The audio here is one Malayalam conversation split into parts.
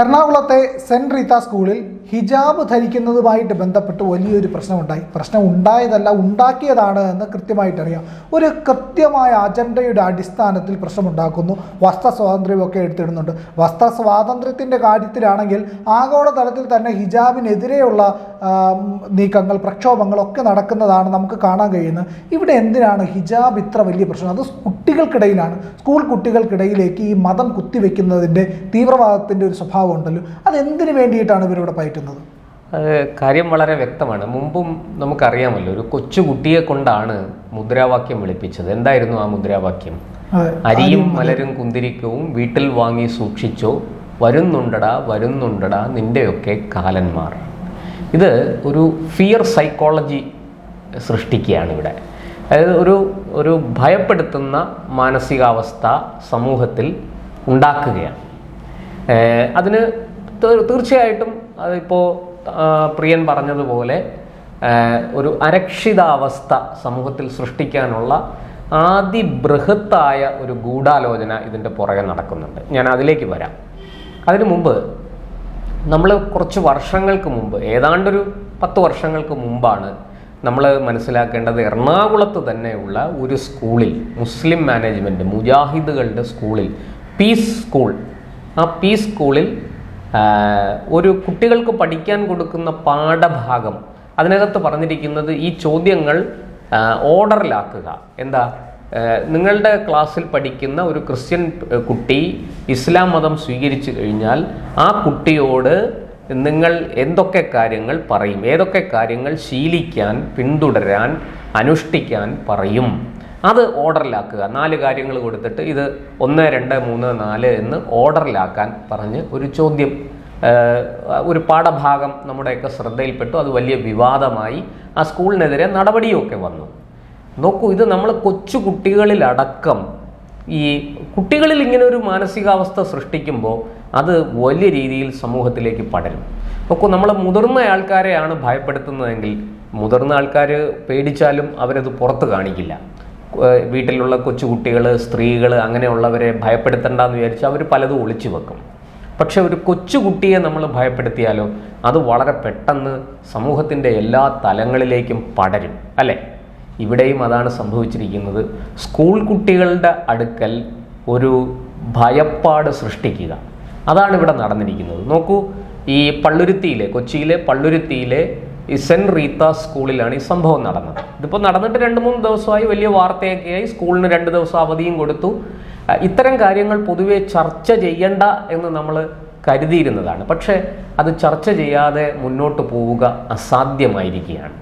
എറണാകുളത്തെ സെന്റ് റീത്ത സ്കൂളിൽ ഹിജാബ് ധരിക്കുന്നതുമായിട്ട് ബന്ധപ്പെട്ട് വലിയൊരു പ്രശ്നമുണ്ടായി. പ്രശ്നം ഉണ്ടായതല്ല ഉണ്ടാക്കിയതാണ് എന്ന് കൃത്യമായിട്ടറിയാം. ഒരു കൃത്യമായ അജണ്ടയുടെ അടിസ്ഥാനത്തിൽ പ്രശ്നമുണ്ടാക്കുന്നു. വസ്ത്ര സ്വാതന്ത്ര്യമൊക്കെ എടുത്തിടുന്നുണ്ട്. വസ്ത്ര സ്വാതന്ത്ര്യത്തിന്റെ കാര്യത്തിലാണെങ്കിൽ ആഗോളതലത്തിൽ തന്നെ ഹിജാബിനെതിരെയുള്ള നീക്കങ്ങൾ പ്രക്ഷോഭങ്ങളൊക്കെ നടക്കുന്നതാണ് നമുക്ക് കാണാൻ കഴിയുന്നത്. ഇവിടെ എന്തിനാണ് ഹിജാബ് ഇത്ര വലിയ പ്രശ്നം? അത് കുട്ടികൾക്കിടയിലാണ്. സ്കൂൾ കുട്ടികൾക്കിടയിലേക്ക് ഈ മതം കുത്തിവെക്കുന്നതിന്റെ തീവ്രവാദത്തിന്റെ ഒരു സ്വഭാവം ഉണ്ടല്ലോ അതെന്തിനു വേണ്ടിയിട്ടാണ് ഇവരിവിടെ പയറ്റുന്നത്? അത് കാര്യം വളരെ വ്യക്തമാണ്. മുമ്പും നമുക്കറിയാമല്ലോ ഒരു കൊച്ചു കുട്ടിയെ കൊണ്ടാണ് മുദ്രാവാക്യം വിളിപ്പിച്ചത്. എന്തായിരുന്നു ആ മുദ്രാവാക്യം. അരിയും മലരും. കുന്തിരിക്കവും വീട്ടിൽ വാങ്ങി സൂക്ഷിച്ചോ. വരുന്നുണ്ടടാ വരുന്നുണ്ടടാ നിന്റെയൊക്കെ കാലന്മാർ. ഇത് ഒരു ഫിയർ സൈക്കോളജി സൃഷ്ടിക്കുകയാണ് ഇവിടെ അതായത് ഒരു ഒരു ഭയപ്പെടുത്തുന്ന മാനസികാവസ്ഥ സമൂഹത്തിൽ ഉണ്ടാക്കുകയാണ്. അതിന് തീർച്ചയായിട്ടും അതിപ്പോൾ പ്രിയൻ പറഞ്ഞതുപോലെ ഒരു അരക്ഷിതാവസ്ഥ സമൂഹത്തിൽ സൃഷ്ടിക്കാനുള്ള അതിബൃഹത്തായ ഒരു ഗൂഢാലോചന ഇതിന്റെ പുറകെ നടക്കുന്നുണ്ട്. ഞാൻ അതിലേക്ക് വരാം. അതിനു മുമ്പ് നമ്മൾ കുറച്ച് വർഷങ്ങൾക്ക് മുമ്പ് ഏതാണ്ടൊരു പത്ത് വർഷങ്ങൾക്ക് മുമ്പാണ് നമ്മൾ മനസ്സിലാക്കേണ്ടത് എറണാകുളത്ത് തന്നെയുള്ള ഒരു സ്കൂളിൽ മുസ്ലിം മാനേജ്മെന്റ് മുജാഹിദുകളുടെ സ്കൂളിൽ പീസ് സ്കൂൾ ആ പി സ്കൂളിൽ ഒരു കുട്ടികൾക്ക് പഠിക്കാൻ കൊടുക്കുന്ന പാഠഭാഗം. അതിനകത്ത് പറഞ്ഞിരിക്കുന്നത് ഈ ചോദ്യങ്ങൾ ഓർഡറിലാക്കുക. എന്താ? നിങ്ങളുടെ ക്ലാസ്സിൽ പഠിക്കുന്ന ഒരു ക്രിസ്ത്യൻ കുട്ടി ഇസ്ലാം മതം സ്വീകരിച്ചു കഴിഞ്ഞാൽ ആ കുട്ടിയോട് നിങ്ങൾ എന്തൊക്കെ കാര്യങ്ങൾ പറയും? ഏതൊക്കെ കാര്യങ്ങൾ ശീലിക്കാൻ പിന്തുടരാൻ അനുഷ്ഠിക്കാൻ പറയും? അത് ഓർഡറിലാക്കുക. നാല് കാര്യങ്ങൾ കൊടുത്തിട്ട് ഇത് ഒന്ന് രണ്ട് മൂന്ന് നാല് എന്ന് ഓർഡറിലാക്കാൻ പറഞ്ഞ് ഒരു ചോദ്യം ഒരു പാഠഭാഗം നമ്മുടെയൊക്കെ ശ്രദ്ധയിൽപ്പെട്ടു. അത് വലിയ വിവാദമായി ആ സ്കൂളിനെതിരെ നടപടിയൊക്കെ വന്നു. നോക്കൂ ഇത് നമ്മൾ കൊച്ചു കുട്ടികളിലടക്കം ഈ കുട്ടികളിൽ ഇങ്ങനെ ഒരു മാനസികാവസ്ഥ സൃഷ്ടിക്കുമ്പോൾ അത് വലിയ രീതിയിൽ സമൂഹത്തിലേക്ക് പടരും. നോക്കൂ നമ്മൾ മുതിർന്ന ആൾക്കാരെയാണ് ഭയപ്പെടുത്തുന്നതെങ്കിൽ മുതിർന്ന ആൾക്കാർ പേടിച്ചാലും അവരത് പുറത്ത് കാണിക്കില്ല. വീട്ടിലുള്ള കൊച്ചുകുട്ടികൾ സ്ത്രീകൾ അങ്ങനെയുള്ളവരെ ഭയപ്പെടുത്തണ്ടെന്ന് വിചാരിച്ച് അവർ പലതും ഒളിച്ചു വെക്കും. പക്ഷെ ഒരു കൊച്ചുകുട്ടിയെ നമ്മൾ ഭയപ്പെടുത്തിയാലോ അത് വളരെ പെട്ടെന്ന് സമൂഹത്തിന്റെ എല്ലാ തലങ്ങളിലേക്കും പടരും അല്ലേ? ഇവിടെയും അതാണ് സംഭവിച്ചിരിക്കുന്നത്. സ്കൂൾ കുട്ടികളുടെ അടുക്കൽ ഒരു ഭയപ്പാട് സൃഷ്ടിക്കുക. അതാണ് ഇവിടെ നടന്നിരിക്കുന്നത്. നോക്കൂ ഈ പള്ളുരുത്തിയിലെ കൊച്ചിയിലെ പള്ളുരുത്തിയിലെ ഈ സെന്റ് റീത്ത സ്കൂളിലാണ് ഈ സംഭവം നടന്നത്. ഇതിപ്പോൾ നടന്നിട്ട് രണ്ട് മൂന്ന് ദിവസമായി വലിയ വാർത്തയൊക്കെയായി. സ്കൂളിന് രണ്ട് ദിവസം അവധിയും കൊടുത്തു. ഇത്തരം കാര്യങ്ങൾ പൊതുവെ ചർച്ച ചെയ്യണ്ട എന്ന് നമ്മൾ കരുതിയിരുന്നതാണ്. പക്ഷേ അത് ചർച്ച ചെയ്യാതെ മുന്നോട്ട് പോവുക അസാധ്യമായിരിക്കുകയാണ്.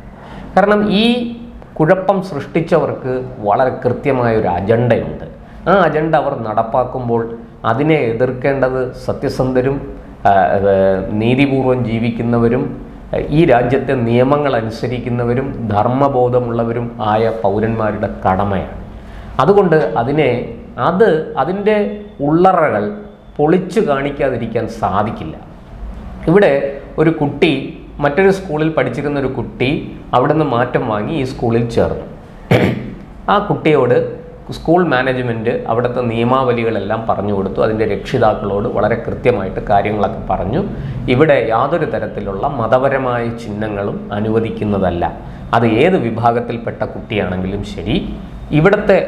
കാരണം ഈ കുഴപ്പം സൃഷ്ടിച്ചവർക്ക് വളരെ കൃത്യമായ ഒരു അജണ്ടയുണ്ട്. ആ അജണ്ട അവർ നടപ്പാക്കുമ്പോൾ അതിനെ എതിർക്കേണ്ടത് സത്യസന്ധരും നീതിപൂർവം ജീവിക്കുന്നവരും ഈ രാജ്യത്തെ നിയമങ്ങൾ അനുസരിക്കുന്നവരും ധർമ്മബോധമുള്ളവരും ആയ പൗരന്മാരുടെ കടമയാണ്. അതുകൊണ്ട് അതിനെ അത് അതിന്റെ ഉള്ളറകൾ പൊളിച്ചു കാണിക്കാതിരിക്കാൻ സാധിക്കില്ല. ഇവിടെ ഒരു കുട്ടി മറ്റൊരു സ്കൂളിൽ പഠിച്ചിരുന്ന ഒരു കുട്ടി അവിടെ നിന്ന് മാറ്റം വാങ്ങി ഈ സ്കൂളിൽ ചേർന്നു. ആ കുട്ടിയോട് സ്കൂൾ മാനേജ്മെന്റ് അവിടുത്തെ നിയമാവലികളെല്ലാം പറഞ്ഞു കൊടുത്തു. അതിന്റെ രക്ഷിതാക്കളോട് വളരെ കൃത്യമായിട്ട് കാര്യങ്ങളൊക്കെ പറഞ്ഞു. ഇവിടെ യാതൊരു തരത്തിലുള്ള മതപരമായ ചിഹ്നങ്ങളും അനുവദിക്കുന്നതല്ല. അത് ഏത് വിഭാഗത്തിൽപ്പെട്ട കുട്ടിയാണെങ്കിലും ശരി. ഇവിടുത്തെ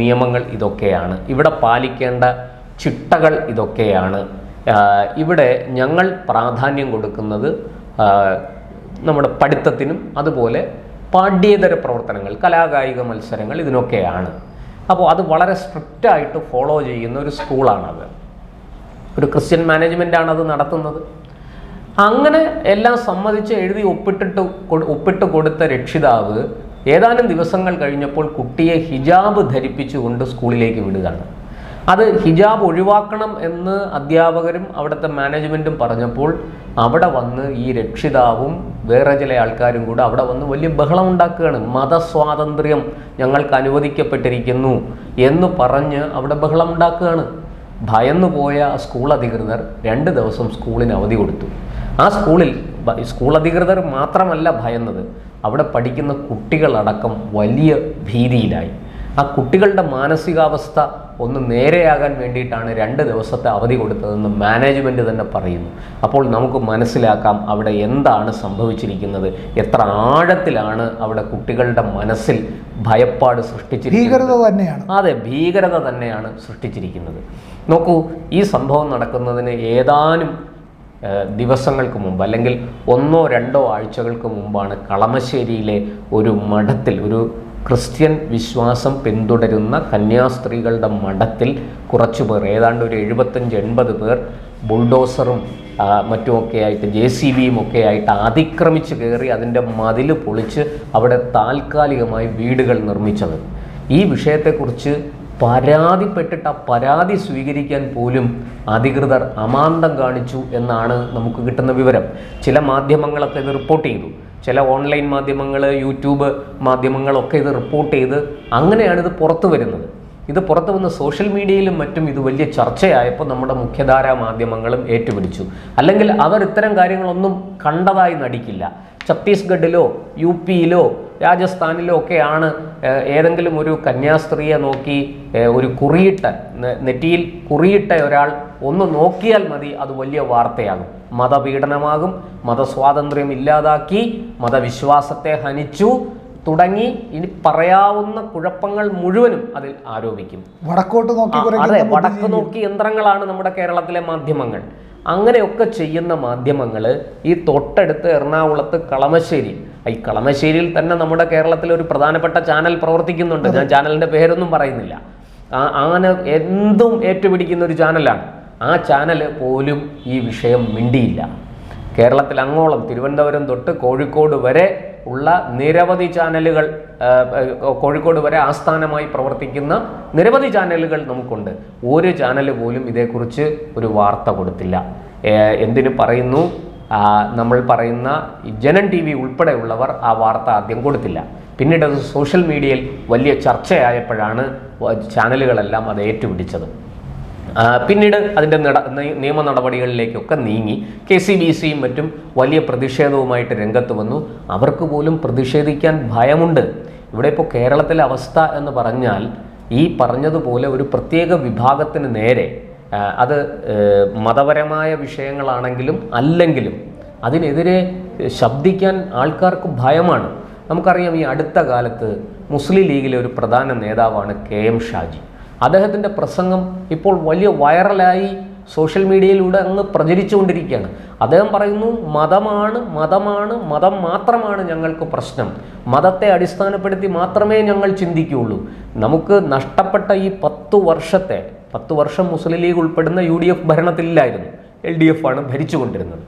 നിയമങ്ങൾ ഇതൊക്കെയാണ്. ഇവിടെ പാലിക്കേണ്ട ചിട്ടകൾ ഇതൊക്കെയാണ്. ഇവിടെ ഞങ്ങൾ പ്രാധാന്യം കൊടുക്കുന്നത് നമ്മുടെ പഠിത്തത്തിനും അതുപോലെ പാഠ്യേതര പ്രവർത്തനങ്ങൾ കലാകായിക മത്സരങ്ങൾ ഇതിനൊക്കെയാണ്. അപ്പോൾ അത് വളരെ സ്ട്രിക്റ്റായിട്ട് ഫോളോ ചെയ്യുന്ന ഒരു സ്കൂളാണത് ഒരു ക്രിസ്ത്യൻ മാനേജ്മെന്റാണ് അത് നടത്തുന്നത്. അങ്ങനെ എല്ലാം സമ്മതിച്ച് എഴുതി ഒപ്പിട്ടിട്ട് ഒപ്പിട്ട് കൊടുത്ത രക്ഷിതാവ് ഏതാനും ദിവസങ്ങൾ കഴിഞ്ഞപ്പോൾ കുട്ടിയെ ഹിജാബ് ധരിപ്പിച്ചുകൊണ്ട് സ്കൂളിലേക്ക് വിടുകയാണ്. അത് ഹിജാബ് ഒഴിവാക്കണം എന്ന് അധ്യാപകരും അവിടുത്തെ മാനേജ്മെന്റും പറഞ്ഞപ്പോൾ അവിടെ വന്ന് ഈ രക്ഷിതാവും വേറെ ചില ആൾക്കാരും കൂടെ അവിടെ വന്ന് വലിയ ബഹളം ഉണ്ടാക്കുകയാണ്. മതസ്വാതന്ത്ര്യം ഞങ്ങൾക്ക് അനുവദിക്കപ്പെട്ടിരിക്കുന്നു എന്ന് പറഞ്ഞ് അവിടെ ബഹളം ഉണ്ടാക്കുകയാണ്. ഭയന്നു പോയ സ്കൂൾ അധികൃതർ രണ്ട് ദിവസം സ്കൂളിന് അവധി കൊടുത്തു. ആ സ്കൂളിൽ സ്കൂൾ അധികൃതർ മാത്രമല്ല ഭയന്നത്. അവിടെ പഠിക്കുന്ന കുട്ടികളടക്കം വലിയ ഭീതിയിലായി. ആ കുട്ടികളുടെ മാനസികാവസ്ഥ ഒന്ന് നേരെയാകാൻ വേണ്ടിയിട്ടാണ് രണ്ട് ദിവസത്തെ അവധി കൊടുത്തതെന്ന് മാനേജ്മെന്റ് തന്നെ പറയുന്നു. അപ്പോൾ നമുക്ക് മനസ്സിലാക്കാം അവിടെ എന്താണ് സംഭവിച്ചിരിക്കുന്നത്. എത്ര ആഴത്തിലാണ് അവിടെ കുട്ടികളുടെ മനസ്സിൽ ഭയപ്പാട് സൃഷ്ടിച്ചിരിക്കുന്നത്. ഭീകരത തന്നെയാണ്. അതെ ഭീകരത തന്നെയാണ് സൃഷ്ടിച്ചിരിക്കുന്നത്. നോക്കൂ ഈ സംഭവം നടക്കുന്നതിന് ഏതാനും ദിവസങ്ങൾക്ക് മുമ്പ് അല്ലെങ്കിൽ ഒന്നോ രണ്ടോ ആഴ്ചകൾക്ക് മുമ്പാണ് കളമശ്ശേരിയിലെ ഒരു മഠത്തിൽ ഒരു ക്രിസ്ത്യൻ വിശ്വാസം പിന്തുടരുന്ന കന്യാസ്ത്രീകളുടെ മഠത്തിൽ കുറച്ചു പേർ ഏതാണ്ട് ഒരു എഴുപത്തഞ്ച് എൺപത് പേർ ബുൾഡോസറും മറ്റുമൊക്കെ ആയിട്ട് ജെ സി ബിയും ഒക്കെ ആയിട്ട് അതിക്രമിച്ച് കയറി അതിന്റെ മതിൽ പൊളിച്ച് അവിടെ താൽക്കാലികമായി വീടുകൾ നിർമ്മിച്ചത്. ഈ വിഷയത്തെക്കുറിച്ച് പരാതിപ്പെട്ടിട്ട് ആ പരാതി സ്വീകരിക്കാൻ പോലും അധികൃതർ അമാന്തം കാണിച്ചു എന്നാണ് നമുക്ക് കിട്ടുന്ന വിവരം. ചില മാധ്യമങ്ങളൊക്കെ ഇത് റിപ്പോർട്ട് ചെയ്തു. ചില ഓൺലൈൻ മാധ്യമങ്ങൾ യൂട്യൂബ് മാധ്യമങ്ങളൊക്കെ ഇത് റിപ്പോർട്ട് ചെയ്ത് അങ്ങനെയാണ് ഇത് പുറത്തു വരുന്നത്. ഇത് പുറത്തു വന്ന സോഷ്യൽ മീഡിയയിലും മറ്റും ഇത് വലിയ ചർച്ചയായപ്പോൾ നമ്മുടെ മുഖ്യധാരാ മാധ്യമങ്ങളും ഏറ്റുപിടിച്ചു. അല്ലെങ്കിൽ അവർ ഇത്തരം കാര്യങ്ങളൊന്നും കണ്ടതായി നടിക്കില്ല. ഛത്തീസ്ഗഡിലോ യു പിയിലോ രാജസ്ഥാനിലോ ഒക്കെയാണ് ഏതെങ്കിലും ഒരു കന്യാസ്ത്രീയെ നോക്കി ഒരു കുറിയിട്ട നെറ്റിയിൽ കുറിയിട്ട ഒരാൾ ഒന്ന് നോക്കിയാൽ മതി അത് വലിയ വാർത്തയാകും. മതപീഡനമാകും മതസ്വാതന്ത്ര്യം ഇല്ലാതാക്കി മതവിശ്വാസത്തെ ഹനിച്ചു തുടങ്ങി ഇനി പറയാവുന്ന കുഴപ്പങ്ങൾ മുഴുവനും അതിൽ ആരോപിക്കും. വടക്കോട്ട് നോക്കി അതെ വടക്ക് നോക്കി യന്ത്രങ്ങളാണ് നമ്മുടെ കേരളത്തിലെ മാധ്യമങ്ങൾ. അങ്ങനെയൊക്കെ ചെയ്യുന്ന മാധ്യമങ്ങൾ ഈ തൊട്ടടുത്ത് എറണാകുളത്ത് കളമശ്ശേരി. ഈ കളമശ്ശേരിയിൽ തന്നെ നമ്മുടെ കേരളത്തിൽ ഒരു പ്രധാനപ്പെട്ട ചാനൽ പ്രവർത്തിക്കുന്നുണ്ട്. ഞാൻ ചാനലിന്റെ പേരൊന്നും പറയുന്നില്ല. ആ അങ്ങനെ എന്തും ഏറ്റുപിടിക്കുന്ന ഒരു ചാനലാണ്. ആ ചാനൽ പോലും ഈ വിഷയം മിണ്ടിയില്ല. കേരളത്തിൽ അങ്ങോളം തിരുവനന്തപുരം തൊട്ട് കോഴിക്കോട് വരെ ഉള്ള നിരവധി ചാനലുകൾ കോഴിക്കോട് വരെ ആസ്ഥാനമായി പ്രവർത്തിക്കുന്ന നിരവധി ചാനലുകൾ നമുക്കുണ്ട്. ഒരു ചാനൽ പോലും ഇതേക്കുറിച്ച് ഒരു വാർത്ത കൊടുത്തില്ല. എന്തിനു പറയുന്നു? നമ്മൾ പറയുന്ന ജനൻ ടി വി ഉൾപ്പെടെയുള്ളവർ ആ വാർത്ത ആദ്യം കൊടുത്തില്ല. പിന്നീട് അത് സോഷ്യൽ മീഡിയയിൽ വലിയ ചർച്ചയായപ്പോഴാണ് ചാനലുകളെല്ലാം അത് ഏറ്റുപിടിച്ചത്. പിന്നീട് അതിന്റെ നട നിയമ നടപടികളിലേക്കൊക്കെ നീങ്ങി. കെ സി ബി സിയും മറ്റും വലിയ പ്രതിഷേധവുമായിട്ട് രംഗത്ത് വന്നു. അവർക്ക് പോലും പ്രതിഷേധിക്കാൻ ഭയമുണ്ട്. ഇവിടെ ഇപ്പോൾ കേരളത്തിലെ അവസ്ഥ എന്ന് പറഞ്ഞാൽ ഈ പറഞ്ഞതുപോലെ ഒരു പ്രത്യേക വിഭാഗത്തിന് നേരെ അത് മതപരമായ വിഷയങ്ങളാണെങ്കിലും അല്ലെങ്കിലും അതിനെതിരെ ശബ്ദിക്കാൻ ആൾക്കാർക്ക് ഭയമാണ്. നമുക്കറിയാം ഈ അടുത്ത കാലത്ത് മുസ്ലിം ലീഗിലെ ഒരു പ്രധാന നേതാവാണ് കെ എം ഷാജി. അദ്ദേഹത്തിന്റെ പ്രസംഗം ഇപ്പോൾ വലിയ വൈറലായി സോഷ്യൽ മീഡിയയിലൂടെ അങ്ങ് പ്രചരിച്ചുകൊണ്ടിരിക്കുകയാണ്. അദ്ദേഹം പറയുന്നു മതമാണ് മതമാണ് മതം മാത്രമാണ് ഞങ്ങൾക്ക് പ്രശ്നം. മതത്തെ അടിസ്ഥാനപ്പെടുത്തി മാത്രമേ ഞങ്ങൾ ചിന്തിക്കുകയുള്ളൂ. നമുക്ക് നഷ്ടപ്പെട്ട ഈ പത്തു വർഷത്തെ പത്ത് വർഷം മുസ്ലിം ലീഗ് ഉൾപ്പെടുന്ന യു ഡി എഫ് ഭരണത്തിലില്ലായിരുന്നു. എൽ ഡി എഫ് ആണ് ഭരിച്ചുകൊണ്ടിരുന്നത്.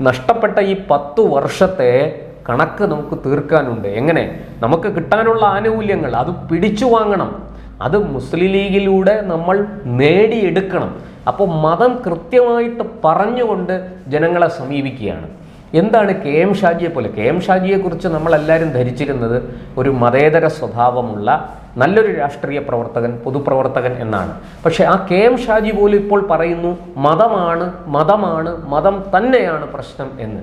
നഷ്ടപ്പെട്ട ഈ പത്തു വർഷത്തെ കണക്ക് നമുക്ക് തീർക്കാനുണ്ട്. എങ്ങനെ? നമുക്ക് കിട്ടാനുള്ള ആനുകൂല്യങ്ങൾ അത് പിടിച്ചു വാങ്ങണം. അത് മുസ്ലിം ലീഗിലൂടെ നമ്മൾ നേടിയെടുക്കണം. അപ്പോൾ മതം കൃത്യമായിട്ട് പറഞ്ഞുകൊണ്ട് ജനങ്ങളെ സമീപിക്കുകയാണ്. എന്താണ് കെ എം ഷാജിയെ പോലെ? കെ എം ഷാജിയെക്കുറിച്ച് നമ്മളെല്ലാവരും ധരിച്ചിരുന്നത് ഒരു മതേതര സ്വഭാവമുള്ള നല്ലൊരു രാഷ്ട്രീയ പ്രവർത്തകൻ പൊതുപ്രവർത്തകൻ എന്നാണ്. പക്ഷേ ആ കെ എം ഷാജി പോലും ഇപ്പോൾ പറയുന്നു മതമാണ് മതമാണ് മതം തന്നെയാണ് പ്രശ്നം എന്ന്.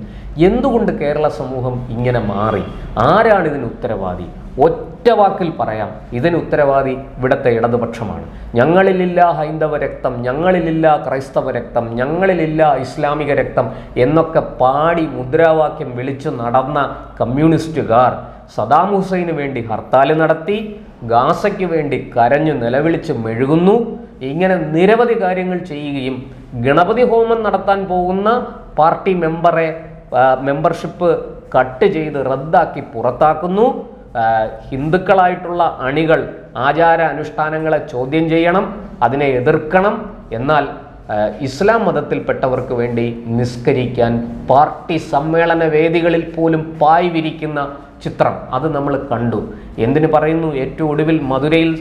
എന്തുകൊണ്ട് കേരള സമൂഹം ഇങ്ങനെ മാറി? ആരാണ് ഇതിന് ഉത്തരവാദി? ഒറ്റ വാക്കിൽ പറയാം. ഇതിന് ഉത്തരവാദി ഇവിടുത്തെ ഇടതുപക്ഷമാണ്. ഞങ്ങളിലില്ല ഹൈന്ദവ രക്തം ഞങ്ങളിലില്ല ക്രൈസ്തവ രക്തം ഞങ്ങളിലില്ല ഇസ്ലാമിക രക്തം എന്നൊക്കെ പാടി മുദ്രാവാക്യം വിളിച്ചു നടന്ന കമ്മ്യൂണിസ്റ്റുകാർ സദാം ഹുസൈന് വേണ്ടി ഹർത്താൽ നടത്തി ഗാസയ്ക്ക് വേണ്ടി കരഞ്ഞു നിലവിളിച്ച് മെഴുകുന്നു. ഇങ്ങനെ നിരവധി കാര്യങ്ങൾ ചെയ്യുകയും ഗണപതി ഹോമം നടത്താൻ പോകുന്ന പാർട്ടി മെമ്പറെ മെമ്പർഷിപ്പ് കട്ട് ചെയ്ത് റദ്ദാക്കി പുറത്താക്കുന്നു. ഹിന്ദുക്കളായിട്ടുള്ള അണികൾ ആചാര അനുഷ്ഠാനങ്ങളെ ചോദ്യം ചെയ്യണം അതിനെ എതിർക്കണം എന്നാൽ ഇസ്ലാം മതത്തിൽപ്പെട്ടവർക്ക് വേണ്ടി നിസ്കരിക്കാൻ പാർട്ടി സമ്മേളന വേദികളിൽ പോലും പായ് വിരിക്കുന്ന ചിത്രം അത് നമ്മൾ കണ്ടു. എന്തിനു പറയുന്നു? ഏറ്റവും ഒടുവിൽ മധുരയിൽ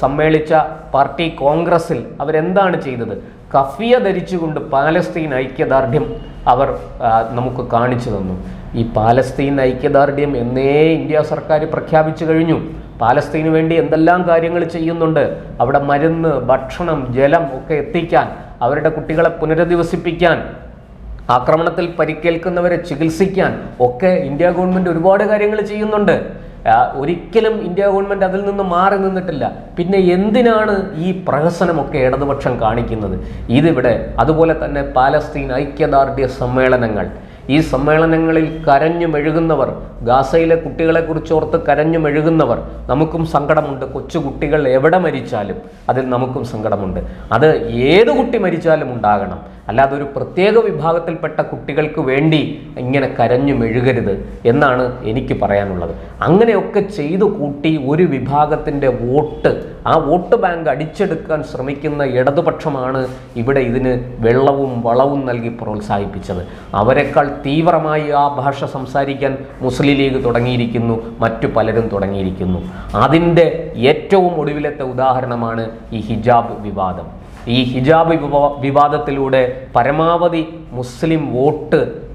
സമ്മേളിച്ച പാർട്ടി കോൺഗ്രസിൽ അവരെന്താണ് ചെയ്തത്? കഫിയ ധരിച്ചുകൊണ്ട് പാലസ്തീൻ ഐക്യദാർഢ്യം അവർ നമുക്ക് കാണിച്ചു തന്നു. ഈ പാലസ്തീൻ ഐക്യദാർഢ്യം എന്നേ ഇന്ത്യ സർക്കാർ പ്രഖ്യാപിച്ചു കഴിഞ്ഞു. പാലസ്തീന് വേണ്ടി എന്തെല്ലാം കാര്യങ്ങൾ ചെയ്യുന്നുണ്ട്? അവിടെ മരുന്ന് ഭക്ഷണം ജലം ഒക്കെ എത്തിക്കാൻ അവരുടെ കുട്ടികളെ പുനരധിവസിപ്പിക്കാൻ ആക്രമണത്തിൽ പരിക്കേൽക്കുന്നവരെ ചികിത്സിക്കാൻ ഒക്കെ ഇന്ത്യ ഗവൺമെന്റ് ഒരുപാട് കാര്യങ്ങൾ ചെയ്യുന്നുണ്ട്. ഒരിക്കലും ഇന്ത്യ ഗവൺമെന്റ് അതിൽ നിന്ന് മാറി നിന്നിട്ടില്ല. പിന്നെ എന്തിനാണ് ഈ പ്രഹസനമൊക്കെ ഇടതുപക്ഷം കാണിക്കുന്നത്? ഇതിവിടെ അതുപോലെ തന്നെ പാലസ്തീൻ ഐക്യദാർഢ്യ സമ്മേളനങ്ങൾ. ഈ സമ്മേളനങ്ങളിൽ കരഞ്ഞു മെഴുകുന്നവർ ഗാസയിലെ കുട്ടികളെ കുറിച്ചോർത്ത് കരഞ്ഞു മെഴുകുന്നവർ നമുക്കും സങ്കടമുണ്ട്. കൊച്ചു കുട്ടികൾ എവിടെ മരിച്ചാലും അതിൽ നമുക്കും സങ്കടമുണ്ട്. അത് ഏത് കുട്ടി മരിച്ചാലും ഉണ്ടാകണം. അല്ലാതെ ഒരു പ്രത്യേക വിഭാഗത്തിൽപ്പെട്ട കുട്ടികൾക്ക് വേണ്ടി ഇങ്ങനെ കരഞ്ഞു മെഴുകരുത് എന്നാണ് എനിക്ക് പറയാനുള്ളത്. അങ്ങനെയൊക്കെ ചെയ്തു കൂട്ടി ഒരു വിഭാഗത്തിന്റെ വോട്ട് ആ വോട്ട് ബാങ്ക് അടിച്ചെടുക്കാൻ ശ്രമിക്കുന്ന ഇടതുപക്ഷമാണ് ഇവിടെ ഇതിന് വെള്ളവും വളവും നൽകി പ്രോത്സാഹിപ്പിച്ചത്. അവരെക്കാൾ തീവ്രമായി ആ ഭാഷ സംസാരിക്കാൻ മുസ്ലിം ലീഗ് തുടങ്ങിയിരിക്കുന്നു മറ്റു പലരും തുടങ്ങിയിരിക്കുന്നു. അതിന്റെ ഏറ്റവും ഒടുവിലത്തെ ഉദാഹരണമാണ് ഈ ഹിജാബ് വിവാദം. ഈ ഹിജാബ് വിവാ- വിവാദത്തിലൂടെ പരമാവധി മുസ്ലിം വോട്ട്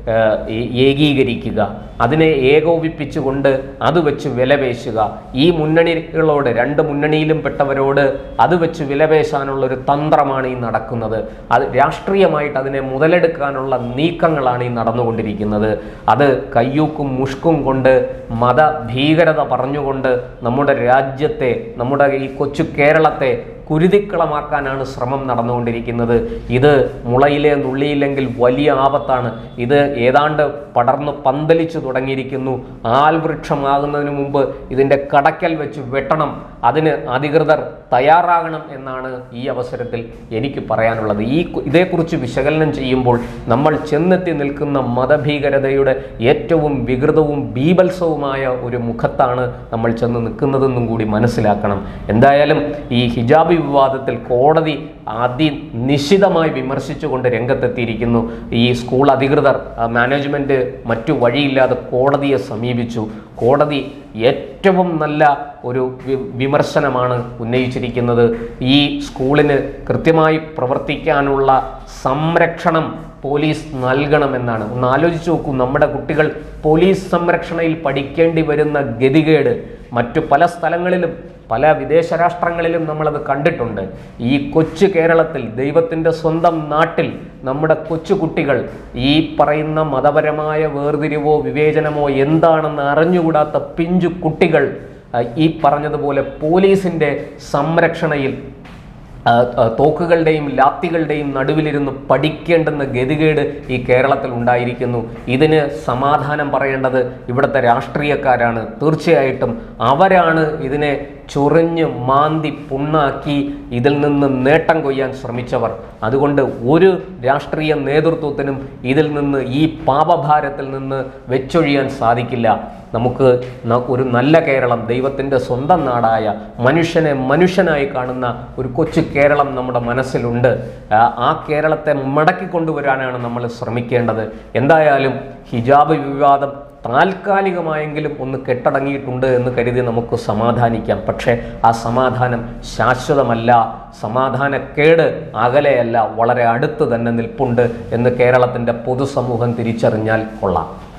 ഏകീകരിക്കുക അതിനെ ഏകോപിപ്പിച്ചുകൊണ്ട് അത് വെച്ച് വിലപേശുക. ഈ മുന്നണികളോട് രണ്ട് മുന്നണിയിലും പെട്ടവരോട് അത് വെച്ച് വിലപേശാനുള്ള ഒരു തന്ത്രമാണ് ഈ നടക്കുന്നത്. അത് രാഷ്ട്രീയമായിട്ട് അതിനെ മുതലെടുക്കാനുള്ള നീക്കങ്ങളാണ് ഈ നടന്നുകൊണ്ടിരിക്കുന്നത്. അത് കയ്യൂക്കും മുഷ്കും കൊണ്ട് മതഭീകരത പറഞ്ഞുകൊണ്ട് നമ്മുടെ രാജ്യത്തെ നമ്മുടെ ഈ കൊച്ചു കേരളത്തെ കുരുതിക്കളമാക്കാനാണ് ശ്രമം നടന്നുകൊണ്ടിരിക്കുന്നത്. ഇത് മുളയിലെ നുള്ളിയില്ലെങ്കിൽ വലിയ ആപത്താണ്. ഇത് ഏതാണ്ട് പടർന്ന് പന്തലിച്ചു തുടങ്ങിയിരിക്കുന്നു. ആൽവൃക്ഷമാകുന്നതിന് മുമ്പ് ഇതിന്റെ കടക്കൽ വെച്ച് വെട്ടണം. അതിന് അധികൃതർ തയ്യാറാകണം എന്നാണ് ഈ അവസരത്തിൽ എനിക്ക് പറയാനുള്ളത്. ഈ ഇതേക്കുറിച്ച് വിശകലനം ചെയ്യുമ്പോൾ നമ്മൾ ചെന്നെത്തി നിൽക്കുന്ന മതഭീകരതയുടെ ഏറ്റവും വികൃതവും ബീഭത്സവുമായ ഒരു മുഖത്താണ് നമ്മൾ ചെന്ന് നിൽക്കുന്നതെന്നും കൂടി മനസ്സിലാക്കണം. എന്തായാലും ഈ ഹിജാബി വിവാദത്തിൽ കോടതി അതിനിശിതമായി വിമർശിച്ചുകൊണ്ട് രംഗത്തെത്തിയിരിക്കുന്നു. ഈ സ്കൂൾ അധികൃതർ മാനേജ്മെന്റ് മറ്റു വഴിയില്ലാതെ കോടതിയെ സമീപിച്ചു. കോടതി ഏറ്റവും നല്ല ഒരു വിമർശനമാണ് ഉന്നയിച്ചിരിക്കുന്നത്. ഈ സ്കൂളിന് കൃത്യമായി പ്രവർത്തിക്കാനുള്ള സംരക്ഷണം പോലീസ് നൽകണമെന്നാണ്. ഒന്ന് ആലോചിച്ച് നോക്കൂ നമ്മുടെ കുട്ടികൾ പോലീസ് സംരക്ഷണയിൽ പഠിക്കേണ്ടി വരുന്ന ഗതികേട് മറ്റു പല സ്ഥലങ്ങളിലും പല വിദേശ രാഷ്ട്രങ്ങളിലും നമ്മളത് കണ്ടിട്ടുണ്ട്. ഈ കൊച്ചു കേരളത്തിൽ ദൈവത്തിന്റെ സ്വന്തം നാട്ടിൽ നമ്മുടെ കൊച്ചുകുട്ടികൾ ഈ പറയുന്ന മതപരമായ വേർതിരിവോ വിവേചനമോ എന്താണെന്ന് അറിഞ്ഞുകൂടാത്ത പിഞ്ചു കുട്ടികൾ ഈ പറഞ്ഞതുപോലെ പോലീസിന്റെ സംരക്ഷണയിൽ തോക്കുകളുടെയും ലാത്തികളുടെയും നടുവിലിരുന്ന് പഠിക്കേണ്ടെന്ന ഗതികേട് ഈ കേരളത്തിൽ ഉണ്ടായിരിക്കുന്നു. ഇതിന് സമാധാനം പറയേണ്ടത് ഇവിടുത്തെ രാഷ്ട്രീയക്കാരാണ്. തീർച്ചയായിട്ടും അവരാണ് ഇതിനെ ചൊറിഞ്ഞ് മാന്തി പുണ്ണാക്കി ഇതിൽ നിന്ന് നേട്ടം കൊയ്യാൻ ശ്രമിച്ചവർ. അതുകൊണ്ട് ഒരു രാഷ്ട്രീയ നേതൃത്വത്തിനും ഇതിൽ നിന്ന് ഈ പാപഭാരത്തിൽ നിന്ന് വെച്ചൊഴിയാൻ സാധിക്കില്ല. നമുക്ക് ഒരു നല്ല കേരളം ദൈവത്തിന്റെ സ്വന്തം നാടായ മനുഷ്യനെ മനുഷ്യനായി കാണുന്ന ഒരു കൊച്ചു കേരളം നമ്മുടെ മനസ്സിലുണ്ട്. ആ, കേരളത്തെ മടക്കി കൊണ്ടുവരാനാണ് നമ്മൾ ശ്രമിക്കേണ്ടത്. എന്തായാലും ഹിജാബ് വിവാദം താൽക്കാലികമായെങ്കിലും ഒന്ന് കെട്ടടങ്ങിയിട്ടുണ്ട് എന്ന് കരുതി നമുക്ക് സമാധാനിക്കാം. പക്ഷേ ആ സമാധാനം ശാശ്വതമല്ല. സമാധാനക്കേട് അകലെയല്ല വളരെ അടുത്ത് തന്നെ നിൽപ്പുണ്ട് എന്ന് കേരളത്തിന്റെ പൊതുസമൂഹം തിരിച്ചറിഞ്ഞാൽ കൊള്ളാം.